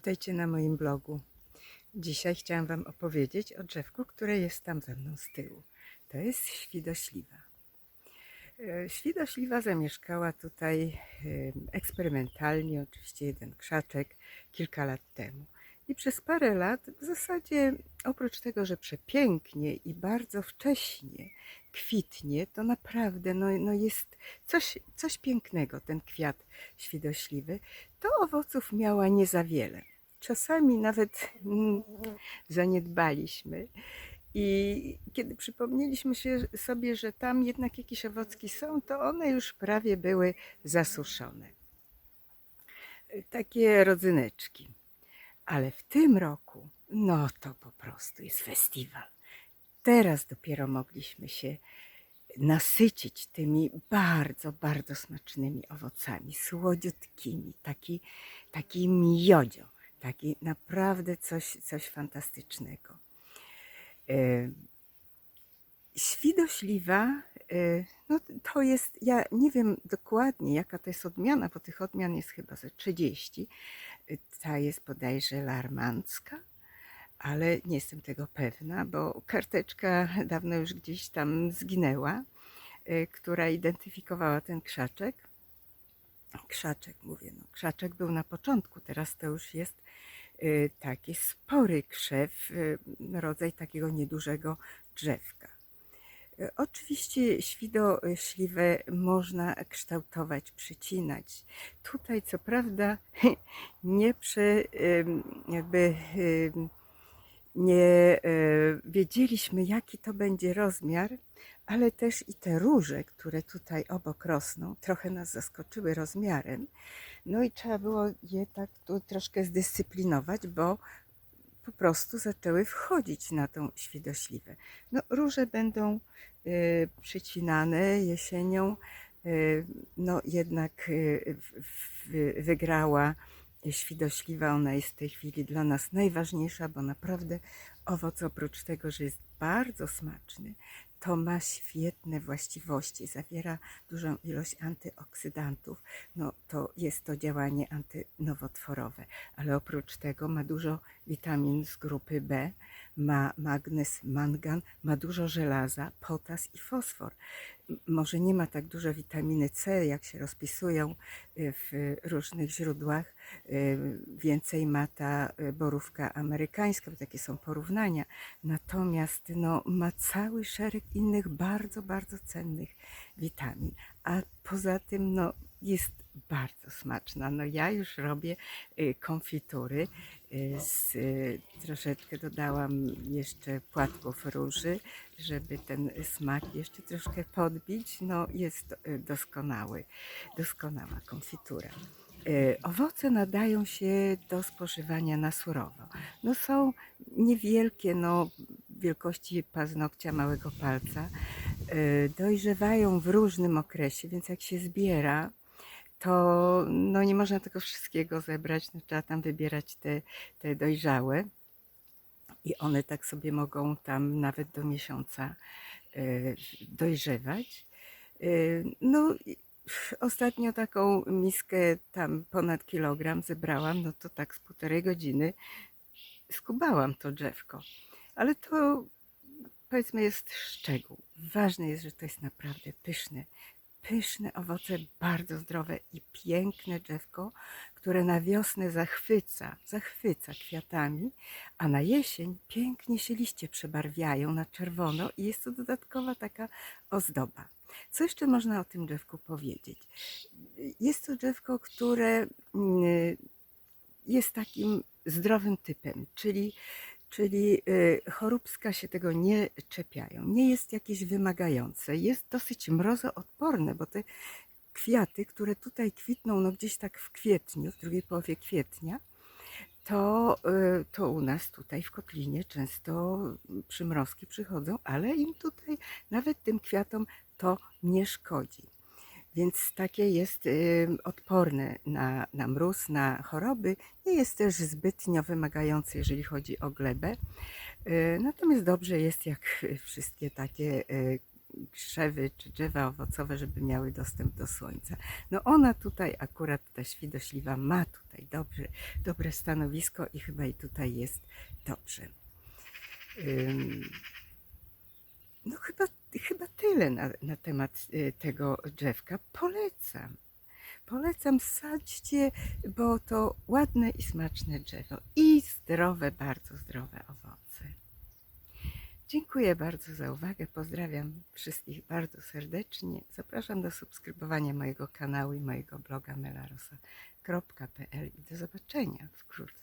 Witajcie na moim blogu. Dzisiaj chciałam Wam opowiedzieć o drzewku, które jest tam ze mną z tyłu. To jest świdośliwa. E, Świdośliwa zamieszkała tutaj e, eksperymentalnie, oczywiście jeden krzaczek, kilka lat temu. I przez parę lat w zasadzie oprócz tego, że przepięknie i bardzo wcześnie kwitnie, to naprawdę no, no jest coś, coś pięknego ten kwiat świdośliwy, to owoców miała nie za wiele. Czasami nawet mm, zaniedbaliśmy. I kiedy przypomnieliśmy się sobie, że tam jednak jakieś owocki są, to one już prawie były zasuszone. Takie rodzyneczki. Ale w tym roku, no to po prostu jest festiwal. Teraz dopiero mogliśmy się nasycić tymi bardzo, bardzo smacznymi owocami, słodziutkimi, taki, taki miodzio, taki naprawdę coś, coś fantastycznego. E, Świdośliwa, e, no to jest, ja nie wiem dokładnie jaka to jest odmiana, bo tych odmian jest chyba ze 30. Ta jest bodajże larmancka, ale nie jestem tego pewna, bo karteczka dawno już gdzieś tam zginęła, y, która identyfikowała ten krzaczek. Krzaczek, mówię, no krzaczek był na początku, teraz to już jest y, taki spory krzew, y, rodzaj takiego niedużego drzewka. Oczywiście świdośliwe można kształtować, przycinać. Tutaj co prawda nie jakby nie e, wiedzieliśmy, jaki to będzie rozmiar, ale też i te róże, które tutaj obok rosną, trochę nas zaskoczyły rozmiarem. No i trzeba było je tak tu troszkę zdyscyplinować, bo po prostu zaczęły wchodzić na tą świdośliwę. No, róże będą przycinane jesienią. E, no jednak w- wygrała świdośliwa. Ona jest w tej chwili dla nas najważniejsza, bo naprawdę owoc oprócz tego, że jest bardzo smaczny, to ma świetne właściwości, zawiera dużą ilość antyoksydantów. No to jest to działanie antynowotworowe, ale oprócz tego ma dużo witamin z grupy B, ma magnez, mangan, ma dużo żelaza, potas i fosfor. Może nie ma tak dużo witaminy C, jak się rozpisują y, w różnych źródłach. Y, Więcej ma ta y, borówka amerykańska, bo takie są porównania. Natomiast no, ma cały szereg innych bardzo, bardzo cennych witamin. A poza tym no, jest bardzo smaczna. No, ja już robię y, konfitury. y, Z, y, troszeczkę dodałam jeszcze płatków róży, żeby ten smak jeszcze troszkę podbić. No, jest doskonały, doskonała konfitura. Owoce nadają się do spożywania na surowo. No są niewielkie, no wielkości paznokcia małego palca. Dojrzewają w różnym okresie, więc jak się zbiera, to no nie można tego wszystkiego zebrać, no trzeba tam wybierać te, te dojrzałe. I one tak sobie mogą tam nawet do miesiąca y, dojrzewać. Y, No, ostatnio taką miskę tam ponad kilogram zebrałam, no to tak z półtorej godziny skubałam to drzewko. Ale to powiedzmy jest szczegół. Ważne jest, że to jest naprawdę pyszne. Pyszne owoce, bardzo zdrowe i piękne drzewko, które na wiosnę zachwyca, zachwyca kwiatami, a na jesień pięknie się liście przebarwiają na czerwono i jest to dodatkowa taka ozdoba. Co jeszcze można o tym drzewku powiedzieć? Jest to drzewko, które mm, jest takim zdrowym typem, czyli, czyli y, choróbska się tego nie czepiają, nie jest jakieś wymagające, jest dosyć mrozoodporne, bo te kwiaty, które tutaj kwitną no gdzieś tak w kwietniu, w drugiej połowie kwietnia, to, y, to u nas tutaj w Kotlinie często przymrozki przychodzą, ale im tutaj, nawet tym kwiatom, to nie szkodzi. Więc takie jest y, odporne na, na mróz, na choroby. Nie jest też zbytnio wymagające, jeżeli chodzi o glebę. Y, Natomiast dobrze jest, jak wszystkie takie y, krzewy czy drzewa owocowe, żeby miały dostęp do słońca. No ona tutaj akurat, ta świdośliwa ma tutaj dobry, dobre stanowisko i chyba i tutaj jest dobrze. No chyba, na, na temat y, tego drzewka. Polecam. Polecam, sadźcie, bo to ładne i smaczne drzewo i zdrowe, bardzo zdrowe owoce. Dziękuję bardzo za uwagę. Pozdrawiam wszystkich bardzo serdecznie. Zapraszam do subskrybowania mojego kanału i mojego bloga melarosa.pl i do zobaczenia wkrótce.